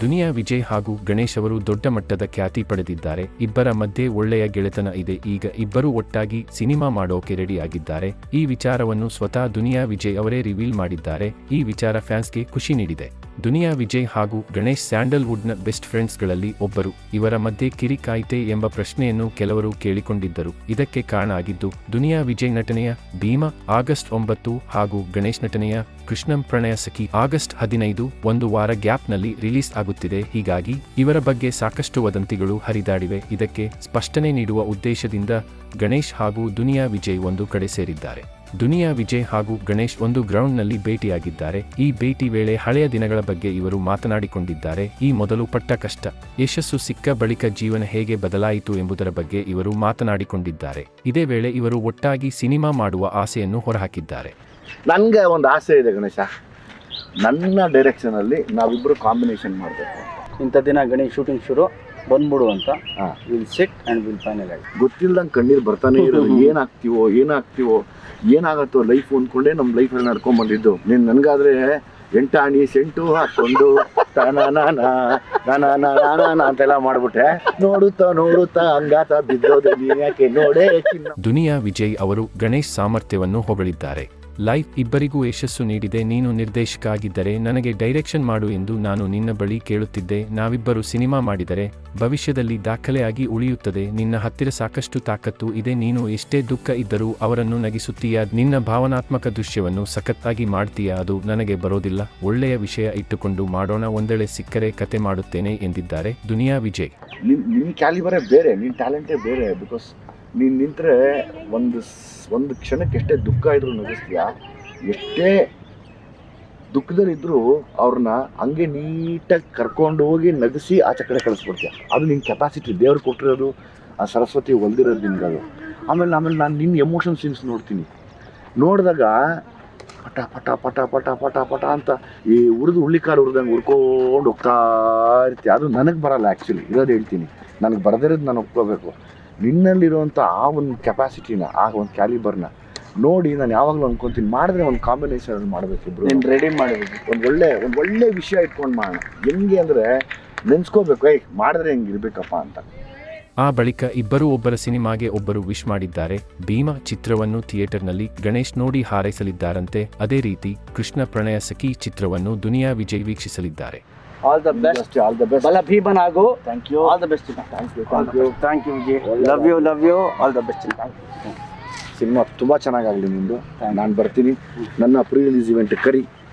ದುನಿಯಾ ವಿಜಯ್ ಹಾಗೂ ಗಣೇಶ್ ಅವರು ದೊಡ್ಡ ಮಟ್ಟದ ಖ್ಯಾತಿ ಪಡೆದಿದ್ದಾರೆ. ಇಬ್ಬರ ಮಧ್ಯೆ ಒಳ್ಳೆಯ ಗೆಳೆತನ ಇದೆ. ಈಗ ಇಬ್ಬರು ಒಟ್ಟಾಗಿ ಸಿನಿಮಾ ಮಾಡೋಕೆ ರೆಡಿ ಆಗಿದ್ದಾರೆ ಈ ವಿಚಾರವನ್ನು ಸ್ವತಃ ದುನಿಯಾ ವಿಜಯ್ ಅವರೇ ರಿವೀಲ್ ಮಾಡಿದ್ದಾರೆ. ಈ ವಿಚಾರ ಫ್ಯಾನ್ಸ್ಗೆ ಖುಷಿ ನೀಡಿದೆ. ದುನಿಯಾ ವಿಜಯ್ ಹಾಗೂ ಗಣೇಶ್ ಸ್ಯಾಂಡಲ್ವುಡ್ನ ಬೆಸ್ಟ್ ಫ್ರೆಂಡ್ಸ್ಗಳಲ್ಲಿ ಒಬ್ಬರು. ಇವರ ಮಧ್ಯೆ ಕಿರಿಕಾಯಿತೆ ಎಂಬ ಪ್ರಶ್ನೆಯನ್ನು ಕೆಲವರು ಕೇಳಿಕೊಂಡಿದ್ದರು. ಇದಕ್ಕೆ ಕಾರಣ ಆಗಿದ್ದು, ದುನಿಯಾ ವಿಜಯ್ ನಟನೆಯ ಭೀಮಾ ಆಗಸ್ಟ್ ಒಂಬತ್ತು ಹಾಗೂ ಗಣೇಶ್ ನಟನೆಯ ಕೃಷ್ಣಂ ಪ್ರಣಯ ಸಖಿ ಆಗಸ್ಟ್ ಹದಿನೈದು ಒಂದು ವಾರ ಗ್ಯಾಪ್ನಲ್ಲಿ ರಿಲೀಸ್ ಆಗುತ್ತಿದೆ. ಹೀಗಾಗಿ ಇವರ ಬಗ್ಗೆ ಸಾಕಷ್ಟು ವದಂತಿಗಳು ಹರಿದಾಡಿವೆ. ಇದಕ್ಕೆ ಸ್ಪಷ್ಟನೆ ನೀಡುವ ಉದ್ದೇಶದಿಂದ ಗಣೇಶ್ ಹಾಗೂ ದುನಿಯಾ ವಿಜಯ್ ಒಂದು ಕಡೆ ಸೇರಿದ್ದಾರೆ. ದುನಿಯಾ ವಿಜಯ್ ಹಾಗೂ ಗಣೇಶ್ ಒಂದು ಗ್ರೌಂಡ್ನಲ್ಲಿ ಭೇಟಿಯಾಗಿದ್ದಾರೆ. ಈ ಭೇಟಿ ವೇಳೆ ಹಳೆಯ ದಿನಗಳ ಬಗ್ಗೆ ಇವರು ಮಾತನಾಡಿಕೊಂಡಿದ್ದಾರೆ. ಈ ಮೊದಲು ಪಟ್ಟ ಕಷ್ಟ. ಯಶಸ್ಸು ಸಿಕ್ಕ ಬಳಿಕ ಜೀವನ ಹೇಗೆ ಬದಲಾಯಿತು ಎಂಬುದರ ಬಗ್ಗೆ ಇವರು ಮಾತನಾಡಿಕೊಂಡಿದ್ದಾರೆ. ಇದೇ ವೇಳೆ ಇವರು ಒಟ್ಟಾಗಿ ಸಿನಿಮಾ ಮಾಡುವ ಆಸೆಯನ್ನು ಹೊರಹಾಕಿದ್ದಾರೆ. ನನಗೆ ಒಂದು ಆಸೆ ಇದೆ ಗಣೇಶ. ನನ್ನ ಡೈರೆಕ್ಷನಲ್ಲಿ ನಾವಿಬ್ಬರು ಕಾಂಬಿನೇಷನ್ ಮಾಡಬೇಕು ಇಂಥ ದಿನ ಗಣೇಶ್ ಶೂಟಿಂಗ್ ಶುರು. ಬಂದ್ಬಿಡು ಅಂತ. Will sit and will final ಆಗಿ ಗೊತ್ತಿಲ್ದಂಗೆ ಕಣ್ಣೀರು ಬರ್ತಾನೆ ಇರೋದು ಏನಾಗ್ತೀವೋ ಏನಾಗ್ತೀವೋ ಏನಾಗತ್ತೋ ಲೈಫ್ ಅಂದ್ಕೊಂಡೆ ನಮ್ಮ ಲೈಫಲ್ಲಿ ನಡ್ಕೊಂಡ್ ಬಂದಿದ್ದು. ನೀನು ನನಗಾದ್ರೆ ಎಂಟಾಣಿ ಸೆಂಟು ಹಾಕೊಂಡು ಅಂತೆಲ್ಲ ಮಾಡ್ಬಿಟ್ಟೆ ನೋಡುತ್ತಾ ನೋಡುತ್ತಾ ಹಂಗಾತ ಬಿದ್ದೋದೆ ನೀನ್ ಯಾಕೆ ನೋಡೇ ದುನಿಯಾ ವಿಜಯ್ ಅವರು ಗಣೇಶ್ ಸಾಮರ್ಥ್ಯವನ್ನು ಹೊಗಳಿದ್ದಾರೆ. ಲೈಫ್ ಇಬ್ಬರಿಗೂ ಯಶಸ್ಸು ನೀಡಿದೆ. ನೀನು ನಿರ್ದೇಶಕ ಆಗಿದ್ದರೆ ನನಗೆ ಡೈರೆಕ್ಷನ್ ಮಾಡು ಎಂದು ನಾನು ನಿನ್ನ ಬಳಿ ಕೇಳುತ್ತಿದ್ದೆ. ನಾವಿಬ್ಬರು ಸಿನಿಮಾ ಮಾಡಿದರೆ ಭವಿಷ್ಯದಲ್ಲಿ ದಾಖಲೆಯಾಗಿ ಉಳಿಯುತ್ತದೆ. ನಿನ್ನ ಹತ್ತಿರ ಸಾಕಷ್ಟು ತಾಕತ್ತು ಇದೆ. ನೀನು ಎಷ್ಟೇ ದುಃಖ ಇದ್ದರೂ ಅವರನ್ನು ನಗಿಸುತ್ತೀಯಾ? ನಿನ್ನ ಭಾವನಾತ್ಮಕ ದೃಶ್ಯವನ್ನು ಸಖತ್ತಾಗಿ ಮಾಡ್ತೀಯ? ಅದು ನನಗೆ ಬರೋದಿಲ್ಲ. ಒಳ್ಳೆಯ ವಿಷಯ ಇಟ್ಟುಕೊಂಡು ಮಾಡೋಣ. ಒಂದೆಳೆ ಸಿಕ್ಕರೆ ಕತೆ ಮಾಡುತ್ತೇನೆ ಎಂದಿದ್ದಾರೆ ದುನಿಯಾ ವಿಜಯ್. ಬೇರೆ. ಬೇರೆ. ಬಿಕಾಸ್ ನೀನು ನಿಂತ್ರೆ ಒಂದು ಒಂದು ಕ್ಷಣಕ್ಕೆ ಎಷ್ಟೇ ದುಃಖ ಇದ್ರೂ ನಗಿಸ್ತೀಯಾ? ಎಷ್ಟೇ ದುಃಖದಲ್ಲಿದ್ದರೂ ಅವ್ರನ್ನ ಹಂಗೆ ನೀಟಾಗಿ ಕರ್ಕೊಂಡು ಹೋಗಿ ನಗಿಸಿ ಆಚೆ ಕಡೆ ಕಳಿಸ್ಬಿಡ್ತೀಯ? ಅದು ನಿನ್ನ ಕೆಪಾಸಿಟಿ ದೇವ್ರು ಕೊಟ್ಟಿರೋದು, ಆ ಸರಸ್ವತಿ ಹೊಲ್ದಿರೋದು ನಿನ್ಗೆ ಅದು ಆಮೇಲೆ ಆಮೇಲೆ ನಾನು ನಿನ್ನ ಎಮೋಷನ್ ಸೀನ್ಸ್ ನೋಡ್ತೀನಿ. ನೋಡಿದಾಗ ಪಟ ಪಟ ಪಟ ಪಟ ಪಟ ಪಟ ಅಂತ ಈ ಉರಿದು ಹುಳ್ಳಿಕಾಳು ಉರಿದಂಗೆ ಉರ್ಕೊಂಡು ಹೋಗ್ತಾ ಇರ್ತೀಯ. ಅದು ನನಗೆ ಬರಲ್ಲ ಆ್ಯಕ್ಚುಲಿ ಇರೋದು ಹೇಳ್ತೀನಿ. ನನಗೆ ಬರದಿರೋದು ನಾನು ಒಪ್ಕೋಬೇಕು. ನಿನ್ನಲ್ಲಿರುವಂಥ ಆ ಒಂದು ಕೆಪಾಸಿಟಿನ ಆ ಒಂದು ಕ್ಯಾಲಿಬರ್ನ ನೋಡಿ ನಾನು ಯಾವಾಗಲೂ ಅನ್ಕೊಂತೀನಿ. ಮಾಡಿದ್ರೆ ಒಂದು ಕಾಂಬಿನೇಷನ್ ಮಾಡಬೇಕು ಇಬ್ರು. ನೀನು ರೆಡಿ ಮಾಡಬೇಕು ಒಂದು ಒಳ್ಳೆ ಒಂದು ಒಳ್ಳೆ ವಿಷಯ ಇಟ್ಕೊಂಡು ಮಾಡೋಣ. ಹೆಂಗೆ ಅಂದರೆ ನೆನ್ಸ್ಕೋಬೇಕು ಏಯ್ ಮಾಡಿದ್ರೆ ಹೆಂಗೆ ಇರಬೇಕಪ್ಪ ಅಂತ. ಆ ಬಳಿಕ ಇಬ್ಬರು ಒಬ್ಬರ ಸಿನಿಮಾಗೆ ಒಬ್ಬರು ವಿಶ್ ಮಾಡಿದ್ದಾರೆ. ಭೀಮಾ ಚಿತ್ರವನ್ನು ಥಿಯೇಟರ್ನಲ್ಲಿ ಗಣೇಶ್ ನೋಡಿ ಹಾರೈಸಲಿದ್ದಾರಂತೆ. ಅದೇ ರೀತಿ ಕೃಷ್ಣ ಪ್ರಣಯ ಸಖಿ ಚಿತ್ರವನ್ನು ದುನಿಯಾ ವಿಜಯ್ ವೀಕ್ಷಿಸಲಿದ್ದಾರೆ. All the best all the best ಬಲ ಭೀಮನ್ ಆಗು thank you all the best thank you thank you thank you Vijay. Love you love you all the best cinema ತುಂಬ ಚೆನ್ನಾಗಾಗಲಿ ನಿಮ್ಮದು ನಾನು ಬರ್ತೀನಿ. ನನ್ನ ಪ್ರೀ ರಿಲೀಸ್ ಇವೆಂಟ್ ಕರಿ.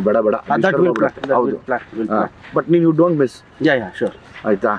ಬೇಡ ಬೇಡ. ಹೌದು. ಬಟ್ ನೀವು don't miss yeah yeah sure ಆಯ್ತಾ?